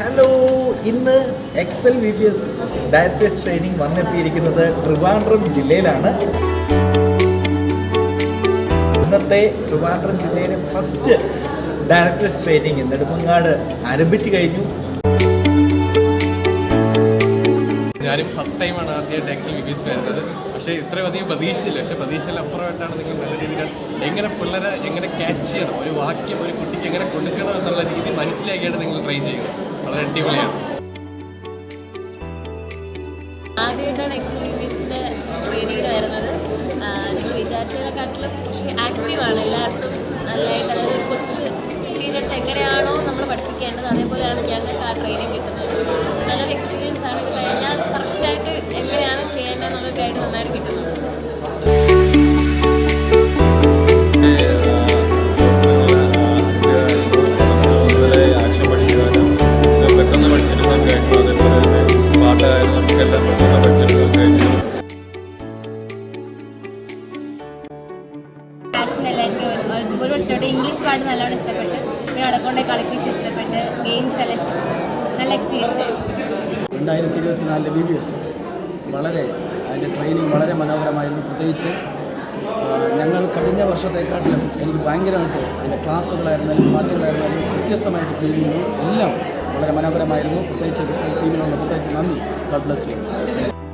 Hello ഇന്ന് Excel V P S ഡയറ്റേഴ്സ് training വന്നെത്തിയിരിക്കുന്നത് ട്രിവാൻഡ്രം ജില്ലയിലാണ്. ഇന്നത്തെ ട്രിവാൻഡ്രം ജില്ലയിലെ ഫസ്റ്റ് ഡയറക്ടേഴ്സ് ട്രെയിനിങ് നെടുമങ്ങാട് ആരംഭിച്ചു കഴിഞ്ഞു. ഞാനും ഫസ്റ്റ് ടൈമാണ് ആദ്യമായിട്ട് എക്സൽ വി പി എസ് വരുന്നത്. പക്ഷേ ഇത്രയും അധികം പ്രതീക്ഷയില്ല പക്ഷേ പ്രതീക്ഷയിൽ അപ്പുറമായിട്ടാണ് നിങ്ങൾ നല്ല രീതിയിൽ എങ്ങനെ പിള്ളേരെ എങ്ങനെ ക്യാച്ച് ചെയ്യണം? ഒരു വാക്യം ഒരു കുട്ടിക്ക് എങ്ങനെ കൊടുക്കണം എന്നുള്ള രീതി മനസ്സിലാക്കിയിട്ട് നിങ്ങൾ ട്രൈ ചെയ്യുന്നത് വളരെ അടിപൊളിയാണ്. ആദ്യമായിട്ടാണ് എക്സ് ട്രെയിനിങ്ങിൽ വരുന്നത്. നിങ്ങൾ വിചാരിച്ചതിനെക്കാട്ടിലും പക്ഷേ ആക്റ്റീവാണ് എല്ലാവർക്കും നല്ലതായിട്ട് അതായത് ഒരു കൊച്ചു കുട്ടീന്റെ എങ്ങനെയാണോ നമ്മൾ പഠിപ്പിക്കേണ്ടത് അതേപോലെയാണ് ഞങ്ങൾക്ക് ആ ട്രെയിനിങ് കിട്ടുന്നത്. നല്ലൊരു എക്സ്പീരിയൻസ് ആണ്. കഴിഞ്ഞാൽ കറക്റ്റായിട്ട് എങ്ങനെയാണ് ചെയ്യേണ്ടതെന്നുള്ള ഗൈഡ് നന്നായിട്ട് കിട്ടുന്നുണ്ട്. എല്ലാവർക്കും ഒരു- ഒരുപാട് ഇഷ്ടപ്പെട്ടു. ഇംഗ്ലീഷ് പാട്ട് നല്ലോണം ഇഷ്ടപ്പെട്ട്. പിന്നെ അവിടെ കൊണ്ട് കളിപ്പിച്ച് ഇഷ്ടപ്പെട്ട്. ഗെയിംസ് എല്ലാം ഇഷ്ടപ്പെട്ടു. നല്ല എക്സ്പീരിയൻസ് രണ്ടായിരത്തി രണ്ടായിരത്തി ഇരുപത്തിനാലിലെ ബി ബി എസ് വളരെ അതിന്റെ ട്രെയിനിങ് വളരെ മനോഹരമായിരുന്നു. പ്രത്യേകിച്ച് ഞങ്ങൾ കഴിഞ്ഞ വർഷത്തെക്കാട്ടിലും എനിക്ക് ഭയങ്കരമായിട്ട് അതിന്റെ ക്ലാസ്സുകളായിരുന്നാലും പാട്ടുകളായിരുന്നാലും വ്യത്യസ്തമായിട്ട് ഫീൽ ചെയ്യുന്നു എല്ലാം വളരെ മനോഹരമായിരുന്നു. പ്രത്യേകിച്ച് റിസൾട്ട് ടീമിനുള്ള പ്രത്യേകിച്ച് നന്ദി. Garh bless you